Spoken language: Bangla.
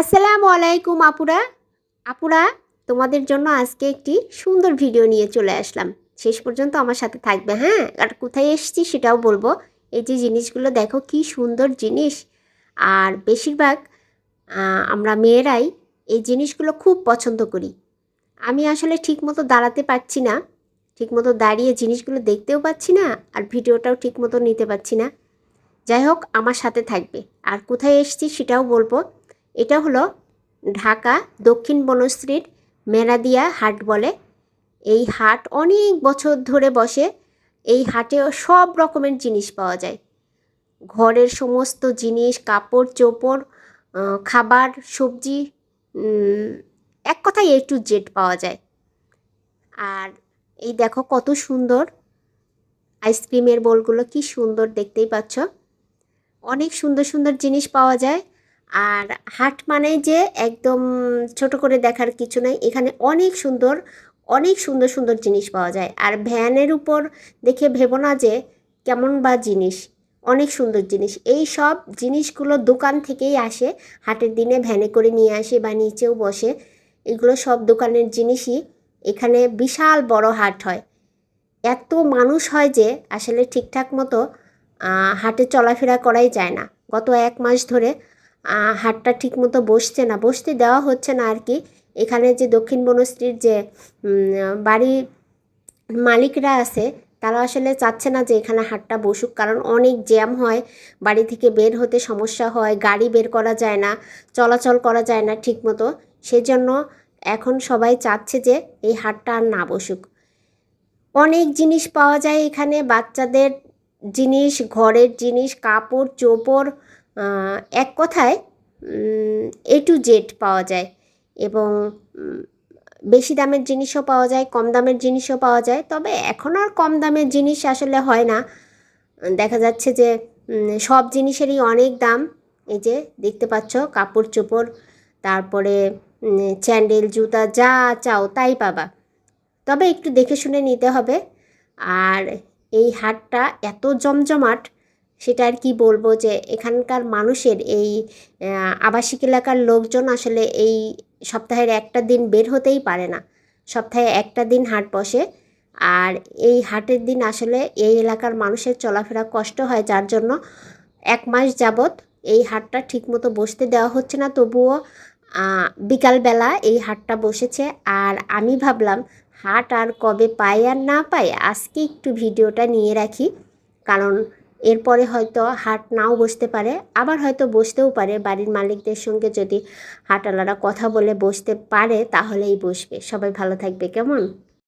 আসসালামু আলাইকুম, আপুরা। আপুরা, তোমাদের জন্য আজকে একটি সুন্দর ভিডিও নিয়ে চলে আসলাম। শেষ পর্যন্ত আমার সাথে থাকবে হ্যাঁ? আর কোথায় এসেছি সেটাও বলব। এই যে জিনিসগুলো, দেখো কি সুন্দর জিনিস। আর বেশিরভাগ আমরা মেয়েরাই এই জিনিসগুলো খুব পছন্দ করি। আমি আসলে ঠিকমতো দাঁড়াতে পারছি না, ঠিকমতো দাঁড়িয়ে জিনিসগুলো দেখতেও পাচ্ছি না, আর ভিডিওটাও ঠিকমতো নিতে পারছি না। যাই হোক, আমার সাথে থাকবে। আর কোথায় এসেছি সেটাও বলব। এটা হলো ঢাকা দক্ষিণ বনশ্রীর মেরাদিয়া হাট বলে। এই হাট অনেক বছর ধরে বসে। এই হাটে সব রকমের জিনিস পাওয়া যায়। ঘরের সমস্ত জিনিস, কাপড়, চোপড় খাবার, সবজি এক কথায় এ টু জেড পাওয়া যায়। আর এই দেখো কত সুন্দর আইসক্রিমের বোলগুলো, কি সুন্দর দেখতেই পাচ্ছ। অনেক সুন্দর সুন্দর জিনিস পাওয়া যায়। আর হাট মানে যে একদম ছোট করে দেখার কিছু নাই। এখানে অনেক সুন্দর অনেক সুন্দর সুন্দর জিনিস পাওয়া যায়। আর ভ্যানের উপর দেখে ভেবো না যে কেমন বা জিনিস, অনেক সুন্দর জিনিস। এই সব জিনিসগুলো দোকান থেকেই আসে। হাটের দিনে ভ্যানে করে নিয়ে আসে বা নিচেও বসে। এগুলো সব দোকানের জিনিসই। এখানে বিশাল বড় হাট হয়। এত মানুষ হয় যে আসলে ঠিকঠাক মতো হাটে চলাফেরা করাই যায় না। গত এক মাস ধরে হাটটা ঠিকমতো বসছে না। বসতে দেওয়া হচ্ছে না আর কি। এখানে যে দক্ষিণ বনশ্রীর যে বাড়ি মালিকরা আছে, তারা আসলে চাচ্ছে না যে এখানে হাটটা বসুক। কারণ অনেক জ্যাম হয়, বাড়ি থেকে বের হতে সমস্যা হয়, গাড়ি বের করা যায় না, চলাচল করা যায় না ঠিকমতো। সেজন্য এখন সবাই চাচ্ছে যে এই হাটটা আর না বসুক। অনেক জিনিস পাওয়া যায় এখানে, বাচ্চাদের জিনিস, ঘরের জিনিস, কাপড়, চোপড় এক কথায় এ টু জেড পাওয়া যায় এবং বেশি দামের জিনিসও পাওয়া যায়, কম দামের জিনিসও পাওয়া যায়। তবে এখন আর কম দামের জিনিস আসলে হয় না। দেখা যাচ্ছে যে সব জিনিসেরই অনেক দাম। এই যে, দেখতে পাচ্ছ, কাপড় চোপড়, তারপরে চ্যান্ডেল জুতা, যা চাও তাই পাবা। তবে একটু দেখে শুনে নিতে হবে। আর এই হাটটা এত জমজমাট সেটা আর কি বলব যে এখানকার মানুষের এই আবাসিক এলাকার লোকজন আসলে এই সপ্তাহের একটা দিন বের হতেই পারে না। সপ্তাহে একটা দিন হাট বসে আর এই হাটের দিন আসলে এই এলাকার মানুষের চলাফেরা কষ্ট হয় যার জন্য এক মাস যাবৎ এই হাটটা ঠিকমতো বসতে দেওয়া হচ্ছে না। তবুও বিকালবেলা এই হাটটা বসেছে আর আমি ভাবলাম হাট আর কবে পাই আর না পাই আজকে একটু ভিডিওটা নিয়ে রাখি। কারণ এরপরে হয়তো হাট নাও বসতে পারে, আবার হয়তো বসতেও পারে। বাড়ির মালিকদের সঙ্গে যদি হাটওয়ালারা কথা বলে বসতে পারে, তাহলেই বসবে। সবাই ভালো থাকবে। কেমন?